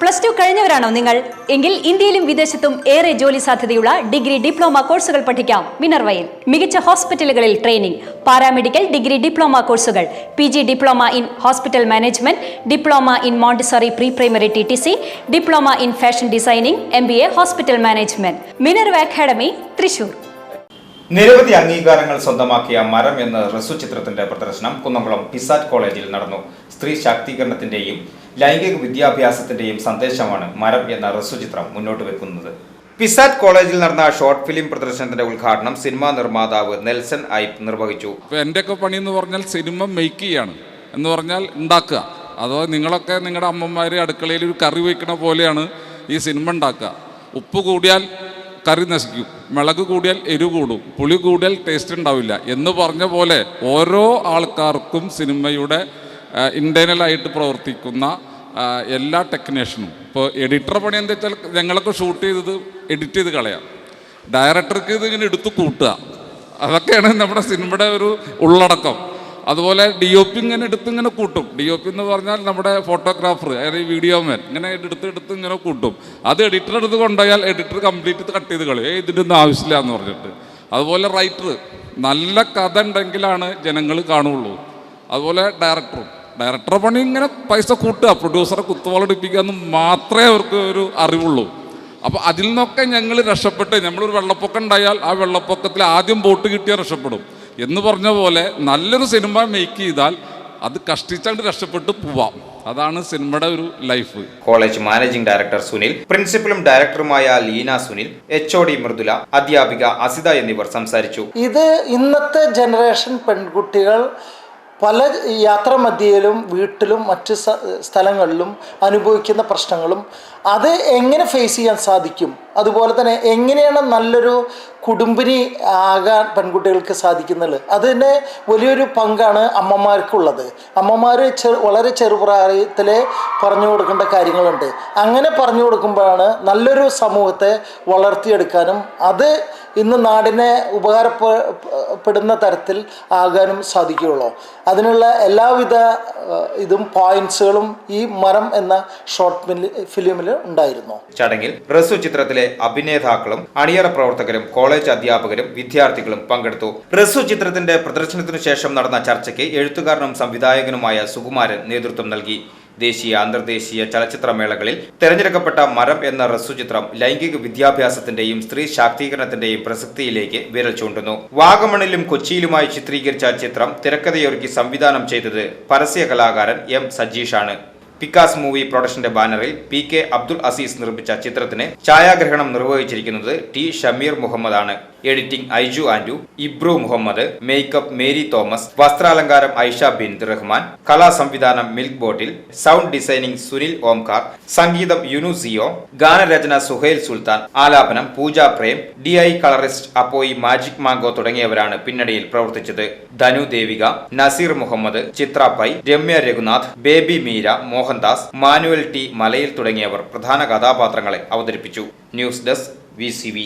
Plus two കഴിഞ്ഞവരാണോ നിങ്ങൾ? എങ്കിൽ ഇന്ത്യയിലും വിദേശത്തും ഏറെ ജോലി സാധ്യതയുള്ള ഡിഗ്രി ഡിപ്ലോമ കോഴ്സുകൾ പഠിക്കാം. മിനർവയിൽ മികച്ച ഹോസ്പിറ്റലുകളിൽ ട്രെയിനിംഗ് പാരാമെഡിക്കൽ ഡിഗ്രി ഡിപ്ലോമ കോഴ്സുകൾ P G diploma in hospital management diploma in Montessori pre primary T T C diploma in fashion designing M B A hospital management. Minerva academy Thrissur. നിരവധി അംഗീകാരങ്ങൾ സ്വന്തമാക്കിയ മരം എന്ന റസു ചിത്രത്തിന്റെ പ്രദർശനം കുന്നംകുളം പിസാറ്റ് കോളേജിൽ നടന്നു. സ്ത്രീ ശാക്തീകരണത്തിന്റെയും ലൈംഗിക വിദ്യാഭ്യാസത്തിന്റെയും സന്ദേശമാണ് മരം എന്ന ഹ്രസ്വചിത്രം ചിത്രം മുന്നോട്ട് വെക്കുന്നത്. പിസാറ്റ് കോളേജിൽ നടന്ന ഷോർട്ട് ഫിലിം പ്രദർശനത്തിന്റെ ഉദ്ഘാടനം സിനിമാ നിർമ്മാതാവ് നെൽസൺ ഐപ്പ് നിർവഹിച്ചു. എന്റെ എന്റെയൊക്കെ പണി എന്ന് പറഞ്ഞാൽ സിനിമ മേക്ക് ചെയ്യാണ്. എന്ന് പറഞ്ഞാൽ ഉണ്ടാക്കുക. അതോ നിങ്ങളൊക്കെ നിങ്ങളുടെ അമ്മമാർ അടുക്കളയിൽ ഒരു കറി വയ്ക്കണ പോലെയാണ് ഈ സിനിമ ഉണ്ടാക്കുക. ഉപ്പ് കൂടിയാൽ കറി നശിക്കും. മിളക് കൂടിയാൽ എരിവ് കൂടും. പുളി കൂടിയാൽ ടേസ്റ്റ് ഉണ്ടാവില്ല. എന്ന് പറഞ്ഞ പോലെ ഓരോ ആൾക്കാർക്കും സിനിമയുടെ ഇന്റേർണലായിട്ട് പ്രവർത്തിക്കുന്ന എല്ലാ ടെക്നീഷ്യനും ഇപ്പോൾ എഡിറ്റർ പണി എന്താ വെച്ചാൽ ഞങ്ങളൊക്കെ ഷൂട്ട് ചെയ്തത് എഡിറ്റ് ചെയ്ത് കളയാം. ഡയറക്ടർക്ക് ഇത് ഇങ്ങനെ എടുത്തു കൂട്ടുക. അതൊക്കെയാണ് നമ്മുടെ സിനിമയുടെ ഒരു ഉള്ളടക്കം. അതുപോലെ ഡി ഒ പി ഇങ്ങനെ എടുത്ത് ഇങ്ങനെ കൂട്ടും. ഡി ഒ പി എന്ന് പറഞ്ഞാൽ നമ്മുടെ ഫോട്ടോഗ്രാഫർ അതായത് വീഡിയോ മാൻ ഇങ്ങനെ എടുത്ത് എടുത്ത് ഇങ്ങനെ കൂട്ടും. അത് എഡിറ്റർ എടുത്ത് കൊണ്ടുപോയാൽ എഡിറ്റർ കംപ്ലീറ്റ് കട്ട് ചെയ്ത് കളയും. ഏ ഇതിന്റെ ഒന്നും ആവശ്യമില്ല എന്ന് പറഞ്ഞിട്ട്. അതുപോലെ റൈറ്റർ നല്ല കഥ ഉണ്ടെങ്കിലാണ് ജനങ്ങൾ കാണുള്ളൂ. അതുപോലെ ഡയറക്ടറും ഡയറക്ടറെ പണി ഇങ്ങനെ പൈസ കൂട്ടുക പ്രൊഡ്യൂസറെ കുത്തുവാളടിപ്പിക്കുക എന്ന് മാത്രമേ അവർക്ക് ഒരു അറിവുള്ളൂ. അപ്പോൾ അതിൽ നിന്നൊക്കെ ഞങ്ങൾ രക്ഷപ്പെട്ട് നമ്മളൊരു വെള്ളപ്പൊക്കം ഉണ്ടായാൽ ആ വെള്ളപ്പൊക്കത്തിൽ ആദ്യം ബോട്ട് കിട്ടിയാൽ രക്ഷപ്പെടും. എന്ന് പറഞ്ഞ പോലെ നല്ലൊരു സിനിമ മേക്ക് ചെയ്താൽ അത് കഷ്ടിച്ചാണ്ട് രക്ഷപ്പെട്ട് പോവാം. അതാണ് സിനിമയുടെ ഒരു life college managing director Sunil പ്രിൻസിപ്പലും ഡയറക്ടറുമായ Leena Sunil H O D Mridula അധ്യാപിക അസിത എന്നിവർ സംസാരിച്ചു. ഇത് ഇന്നത്തെ ജനറേഷൻ പെൺകുട്ടികൾ പല യാത്രാമധ്യയിലും വീട്ടിലും മറ്റ് സ്ഥലങ്ങളിലും അനുഭവിക്കുന്ന പ്രശ്നങ്ങളും അത് എങ്ങനെ ഫേസ് ചെയ്യാൻ സാധിക്കും? അതുപോലെ തന്നെ എങ്ങനെയാണ് നല്ലൊരു കുടുംബിനി ആകാൻ പെൺകുട്ടികൾക്ക് സാധിക്കുന്നത്? അതിന് വലിയൊരു പങ്കാണ് അമ്മമാർക്കുള്ളത്. അമ്മമാർ ചെറു വളരെ ചെറുപ്രായത്തിലെ പറഞ്ഞു കൊടുക്കേണ്ട കാര്യങ്ങളുണ്ട്. അങ്ങനെ പറഞ്ഞു കൊടുക്കുമ്പോഴാണ് നല്ലൊരു സമൂഹത്തെ വളർത്തിയെടുക്കാനും അത് ഇന്ന് നാടിനെ ഉപകാരപ്പെടുന്ന തരത്തിൽ ആകാനും സാധിക്കുകയുള്ളൂ. അതിനുള്ള എല്ലാവിധ ഇതും പോയിൻസുകളും ഈ മരം എന്ന ഷോർട്ട് ഫിലിമിൽ ഉണ്ടായിരുന്നു. ചടങ്ങിൽ റസു ചിത്രത്തിലെ അഭിനേതാക്കളും അണിയറ പ്രവർത്തകരും കോളേജ് അധ്യാപകരും വിദ്യാർത്ഥികളും പങ്കെടുത്തു. റസു ചിത്രത്തിന്റെ പ്രദർശനത്തിനു ശേഷം നടന്ന ചർച്ചയ്ക്ക് എഴുത്തുകാരനും സംവിധായകനുമായ സുകുമാരൻ നേതൃത്വം നൽകി. ദേശീയ അന്തർദേശീയ ചലച്ചിത്രമേളകളിൽ തെരഞ്ഞെടുക്കപ്പെട്ട മരം എന്ന റസു ചിത്രം ലൈംഗിക വിദ്യാഭ്യാസത്തിന്റെയും സ്ത്രീ ശാക്തീകരണത്തിന്റെയും പ്രസക്തിയിലേക്ക് വിരൽ ചൂണ്ടുന്നു. വാഗമണിലും കൊച്ചിയിലുമായി ചിത്രീകരിച്ച ചിത്രം തിരക്കഥയൊരുക്കി സംവിധാനം ചെയ്തത് പരസ്യ കലാകാരൻ എം സജീഷാണ്. പിക്കാസ് മൂവി പ്രൊഡക്ഷന്റെ ബാനറിൽ പി കെ അബ്ദുൾ അസീസ് നിർമ്മിച്ച ചിത്രത്തിന് ഛായാഗ്രഹണം നിർവഹിച്ചിരിക്കുന്നത് ടി ഷമീർ മുഹമ്മദ് ആണ് editing Aiju and Ibru Muhammad makeup Mary Thomas വസ്ത്രാലങ്കാരം Aisha Bin Rahman കലാ സംവിധാനം milk bottle sound designing Sunil Omkar സംഗീതം യുനുസിയോ ഗാനരചന സുഹൈൽ സുൽത്താൻ ആലാപനം Pooja Prem D I colourist അപ്പോയി magic mango തുടങ്ങിയവരാണ് പിന്നണിയിൽ പ്രവർത്തിച്ചത്. Dhanu Devika Naseer Muhammad Chitra Pai Ramya Raghunath Baby Meera Mohandas Manuel T Malayil തുടങ്ങിയവർ പ്രധാന കഥാപാത്രങ്ങളെ അവതരിപ്പിച്ചു. News desk V.